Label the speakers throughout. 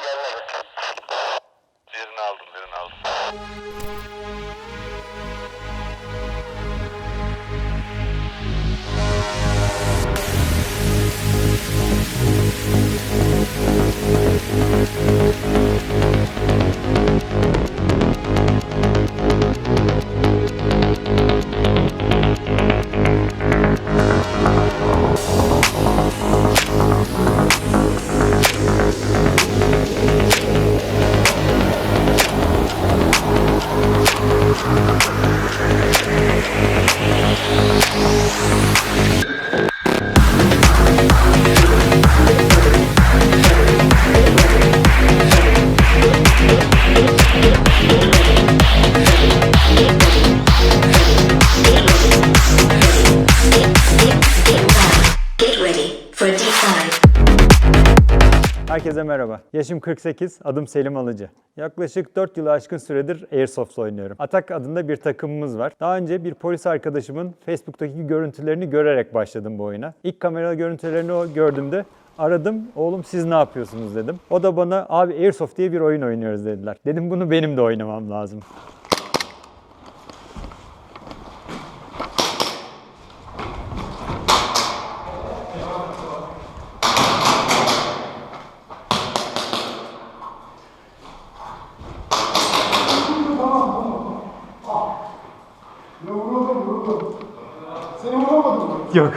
Speaker 1: obrigado, Everton. 25.
Speaker 2: Herkese merhaba. Yaşım 48, adım Selim Alıcı. Yaklaşık 4 yılı aşkın süredir Airsoft oynuyorum. Atak adında bir takımımız var. Daha önce bir polis arkadaşımın Facebook'taki görüntülerini görerek başladım bu oyuna. İlk kamera görüntülerini gördüğümde aradım. Oğlum siz ne yapıyorsunuz dedim. O da bana abi Airsoft diye bir oyun oynuyoruz dediler. Dedim bunu benim de oynamam lazım. Yok.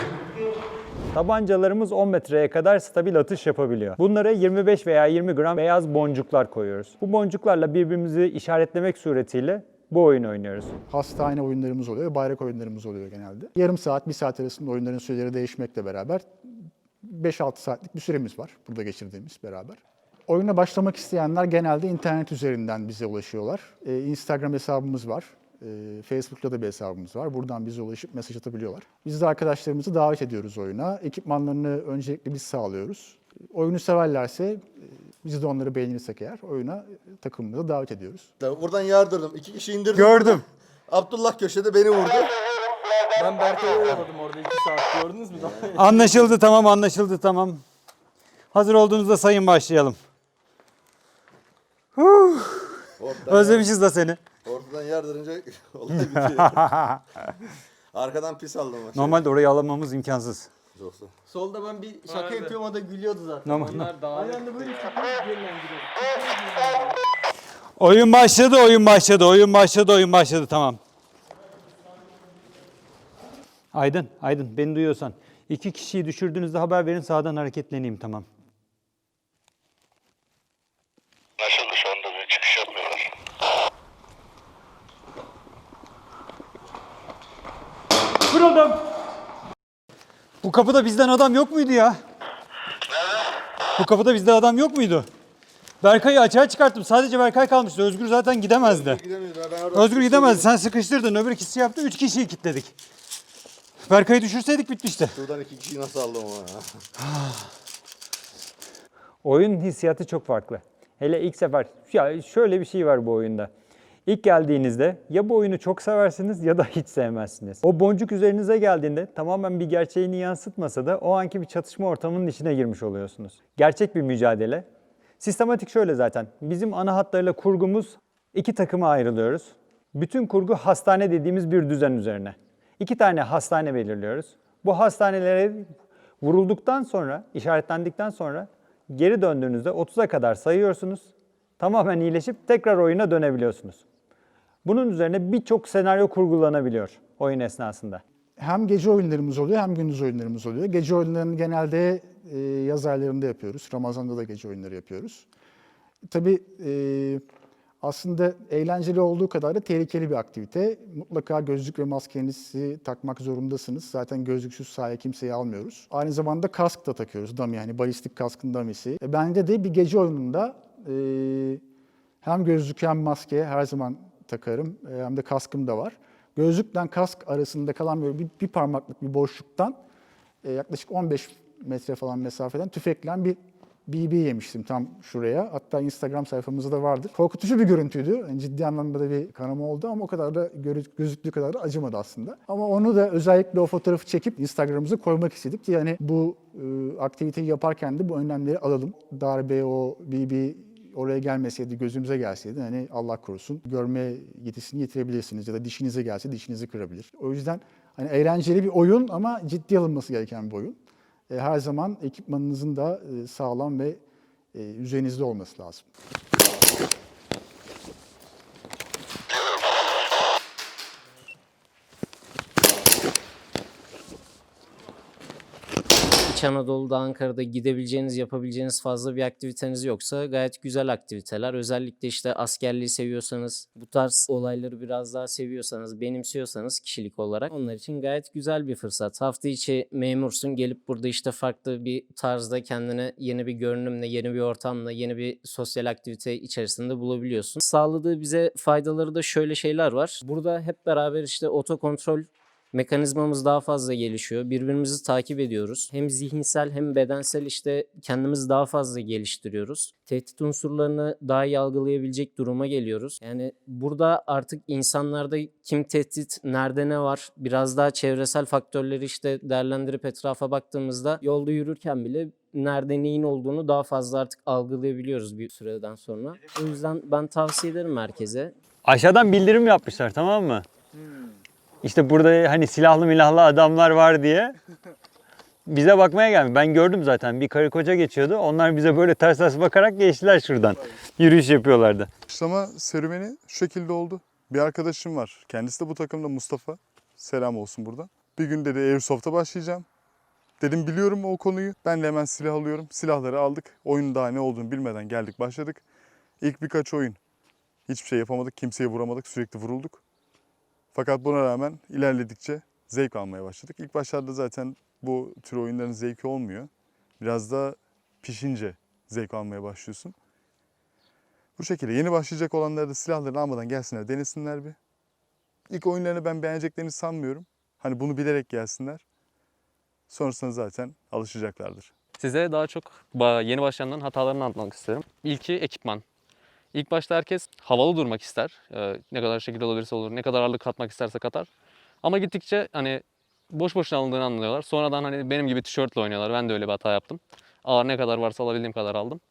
Speaker 2: Tabancalarımız 10 metreye kadar stabil atış yapabiliyor. Bunlara 25 veya 20 gram beyaz boncuklar koyuyoruz. Bu boncuklarla birbirimizi işaretlemek suretiyle bu oyunu oynuyoruz.
Speaker 3: hastane oyunlarımız oluyor, bayrak oyunlarımız oluyor genelde. Yarım saat, bir saat arasında oyunların süreleri değişmekle beraber 5-6 saatlik bir süremiz var burada geçirdiğimiz beraber. Oyuna başlamak isteyenler genelde internet üzerinden bize ulaşıyorlar. Ee, Instagram hesabımız var. Ee, Facebook'ta da bir hesabımız var. Buradan bize ulaşıp mesaj atabiliyorlar. Biz de arkadaşlarımızı davet ediyoruz oyuna. Ekipmanlarını öncelikle biz sağlıyoruz. Oyunu severlerse, e, biz de onları beğenirsek eğer oyuna e, takımımıza davet ediyoruz.
Speaker 4: Buradan yardırdım. İki kişi indirdim.
Speaker 2: Gördüm.
Speaker 4: Abdullah köşede beni vurdu.
Speaker 5: Ben Berkay'ı oyaladım orada 2 saat gördünüz mü?
Speaker 2: Anlaşıldı tamam anlaşıldı tamam. Hazır olduğunuzda sayın başlayalım. Huh, Özlemişiz da seni.
Speaker 4: Ortadan yardırınca olay bitiyor. Arkadan pis aldım. maçı.
Speaker 2: Normalde orayı alamamız imkansız.
Speaker 4: Yoksa.
Speaker 5: Solda ben bir şaka yapıyorum o da gülüyordu zaten.
Speaker 2: Normal.
Speaker 5: Onlar daha Aynı anda böyle yönlendiriyor.
Speaker 2: Oyun başladı, oyun başladı, oyun başladı, oyun başladı. Tamam. Aydın, Aydın beni duyuyorsan. iki kişiyi düşürdüğünüzde haber verin sağdan hareketleneyim tamam.
Speaker 6: Anlaşıldı şu anda bir çıkış yapmıyorlar.
Speaker 2: Adam. Bu kapıda bizden adam yok muydu ya? Bu kapıda bizde adam yok muydu? Berkay'ı açığa çıkarttım. Sadece Berkay kalmıştı. Özgür zaten gidemezdi. Özgür gidemezdi. Sen sıkıştırdın. Öbür ikisi yaptı. Üç kişiyi kilitledik. Berkay'ı düşürseydik bitmişti.
Speaker 4: Şuradan iki kişiyi nasıl aldım ama ya.
Speaker 2: Oyun hissiyatı çok farklı. Hele ilk sefer ya şöyle bir şey var bu oyunda. İlk geldiğinizde ya bu oyunu çok seversiniz ya da hiç sevmezsiniz. O boncuk üzerinize geldiğinde tamamen bir gerçeğini yansıtmasa da o anki bir çatışma ortamının içine girmiş oluyorsunuz. Gerçek bir mücadele. Sistematik şöyle zaten. Bizim ana hatlarıyla kurgumuz iki takıma ayrılıyoruz. Bütün kurgu hastane dediğimiz bir düzen üzerine. İki tane hastane belirliyoruz. Bu hastanelere vurulduktan sonra, işaretlendikten sonra geri döndüğünüzde 30'a kadar sayıyorsunuz. Tamamen iyileşip tekrar oyuna dönebiliyorsunuz. Bunun üzerine birçok senaryo kurgulanabiliyor oyun esnasında.
Speaker 3: Hem gece oyunlarımız oluyor hem gündüz oyunlarımız oluyor. Gece oyunlarını genelde e, yaz aylarında yapıyoruz. Ramazan'da da gece oyunları yapıyoruz. Tabii e, aslında eğlenceli olduğu kadar da tehlikeli bir aktivite. Mutlaka gözlük ve maskenizi takmak zorundasınız. Zaten gözlüksüz sahaya kimseyi almıyoruz. Aynı zamanda kask da takıyoruz. Dummy yani balistik kaskın dummy'si. E, bende de bir gece oyununda e, hem gözlük hem maske her zaman takarım. E, hem de kaskım da var. Gözlükle kask arasında kalan böyle bir, bir parmaklık bir boşluktan e, yaklaşık 15 metre falan mesafeden tüfekle bir BB yemiştim tam şuraya. Hatta Instagram sayfamızda da vardır. Korkutucu bir görüntüydü. Yani ciddi anlamda da bir kanama oldu ama o kadar da gözüktüğü kadar da acımadı aslında. Ama onu da özellikle o fotoğrafı çekip Instagram'ımıza koymak istedik ki yani bu e, aktiviteyi yaparken de bu önlemleri alalım. Darbe o BB oraya gelmeseydi, gözümüze gelseydi hani Allah korusun görme yetisini yitirebilirsiniz ya da dişinize gelse dişinizi kırabilir. O yüzden hani eğlenceli bir oyun ama ciddi alınması gereken bir oyun. E, her zaman ekipmanınızın da e, sağlam ve e, üzerinizde olması lazım.
Speaker 7: İç Anadolu'da, Ankara'da gidebileceğiniz, yapabileceğiniz fazla bir aktiviteniz yoksa gayet güzel aktiviteler. Özellikle işte askerliği seviyorsanız, bu tarz olayları biraz daha seviyorsanız, benimsiyorsanız kişilik olarak onlar için gayet güzel bir fırsat. Hafta içi memursun, gelip burada işte farklı bir tarzda kendine yeni bir görünümle, yeni bir ortamla, yeni bir sosyal aktivite içerisinde bulabiliyorsun. Sağladığı bize faydaları da şöyle şeyler var. Burada hep beraber işte otokontrol Mekanizmamız daha fazla gelişiyor. Birbirimizi takip ediyoruz. Hem zihinsel hem bedensel işte kendimizi daha fazla geliştiriyoruz. Tehdit unsurlarını daha iyi algılayabilecek duruma geliyoruz. Yani burada artık insanlarda kim tehdit, nerede ne var biraz daha çevresel faktörleri işte değerlendirip etrafa baktığımızda yolda yürürken bile nerede neyin olduğunu daha fazla artık algılayabiliyoruz bir süreden sonra. O yüzden ben tavsiye ederim merkeze.
Speaker 2: Aşağıdan bildirim yapmışlar tamam mı? İşte burada hani silahlı milahlı adamlar var diye. Bize bakmaya gelmiş. Ben gördüm zaten bir karı koca geçiyordu. Onlar bize böyle ters ters bakarak geçtiler şuradan. Yürüyüş yapıyorlardı.
Speaker 1: Başlama serüveni şu şekilde oldu. Bir arkadaşım var. Kendisi de bu takımda Mustafa. Selam olsun buradan. Bir gün dedi Airsoft'a başlayacağım. Dedim biliyorum o konuyu. Ben de hemen silah alıyorum. Silahları aldık. Oyunun daha ne olduğunu bilmeden geldik başladık. İlk birkaç oyun hiçbir şey yapamadık. Kimseye vuramadık. Sürekli vurulduk. Fakat buna rağmen ilerledikçe zevk almaya başladık. İlk başlarda zaten bu tür oyunların zevki olmuyor. Biraz da pişince zevk almaya başlıyorsun. Bu şekilde yeni başlayacak olanlar da silahlarını almadan gelsinler denesinler bir. İlk oyunlarını ben beğeneceklerini sanmıyorum. Hani bunu bilerek gelsinler. Sonrasında zaten alışacaklardır.
Speaker 8: Size daha çok yeni başlayanların hatalarını anlatmak isterim. İlki ekipman. İlk başta herkes havalı durmak ister. Ee, ne kadar şekil olabilirse olur, ne kadar ağırlık katmak isterse katar. Ama gittikçe hani boş boşuna alındığını anlıyorlar. Sonradan hani benim gibi tişörtle oynuyorlar. Ben de öyle bir hata yaptım. Ağır ne kadar varsa alabildiğim kadar aldım.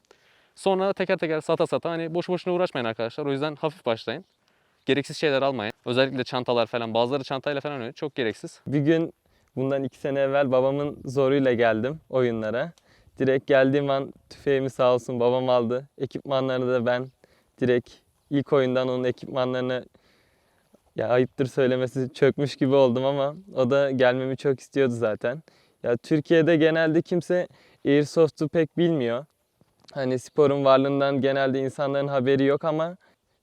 Speaker 8: Sonra teker teker sata sata hani boş boşuna uğraşmayın arkadaşlar. O yüzden hafif başlayın. Gereksiz şeyler almayın. Özellikle çantalar falan. Bazıları çantayla falan oynuyor. Çok gereksiz.
Speaker 9: Bir gün bundan iki sene evvel babamın zoruyla geldim oyunlara. Direkt geldiğim an tüfeğimi sağ olsun babam aldı. Ekipmanlarını da ben direkt ilk oyundan onun ekipmanlarını ya ayıptır söylemesi çökmüş gibi oldum ama o da gelmemi çok istiyordu zaten. Ya Türkiye'de genelde kimse Airsoft'u pek bilmiyor. Hani sporun varlığından genelde insanların haberi yok ama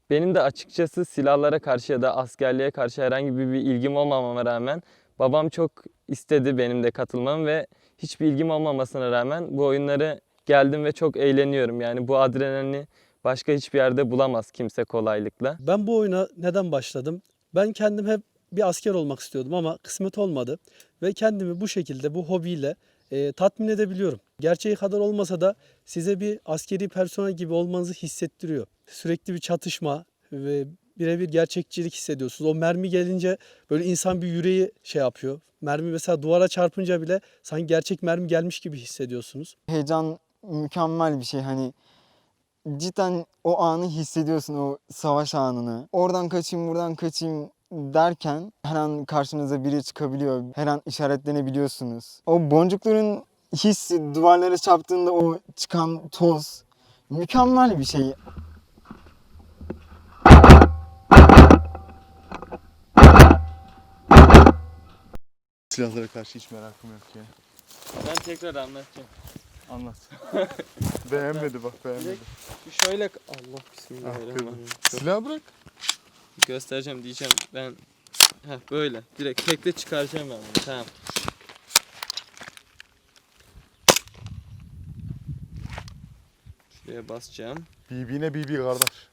Speaker 9: benim de açıkçası silahlara karşı ya da askerliğe karşı herhangi bir, ilgim olmamama rağmen babam çok istedi benim de katılmamı ve hiçbir ilgim olmamasına rağmen bu oyunları geldim ve çok eğleniyorum. Yani bu adrenalini başka hiçbir yerde bulamaz kimse kolaylıkla.
Speaker 10: Ben bu oyuna neden başladım? Ben kendim hep bir asker olmak istiyordum ama kısmet olmadı. Ve kendimi bu şekilde, bu hobiyle e, tatmin edebiliyorum. Gerçeği kadar olmasa da size bir askeri personel gibi olmanızı hissettiriyor. Sürekli bir çatışma ve birebir gerçekçilik hissediyorsunuz. O mermi gelince böyle insan bir yüreği şey yapıyor. Mermi mesela duvara çarpınca bile sanki gerçek mermi gelmiş gibi hissediyorsunuz.
Speaker 11: Heyecan mükemmel bir şey hani cidden o anı hissediyorsun o savaş anını. Oradan kaçayım buradan kaçayım derken her an karşınıza biri çıkabiliyor. Her an işaretlenebiliyorsunuz. O boncukların hissi duvarlara çarptığında o çıkan toz mükemmel bir şey.
Speaker 1: Silahlara karşı hiç merakım yok ya.
Speaker 5: Ben tekrar anlatacağım.
Speaker 1: Anlat. beğenmedi bak beğenmedi.
Speaker 5: Şöyle Allah bismillahirrahmanirrahim. Çok
Speaker 1: Silah bırak.
Speaker 5: göstereceğim diyeceğim ben. Heh böyle direkt tekte çıkaracağım ben bunu tamam. Şuraya basacağım.
Speaker 1: BB'ne BB kardeş.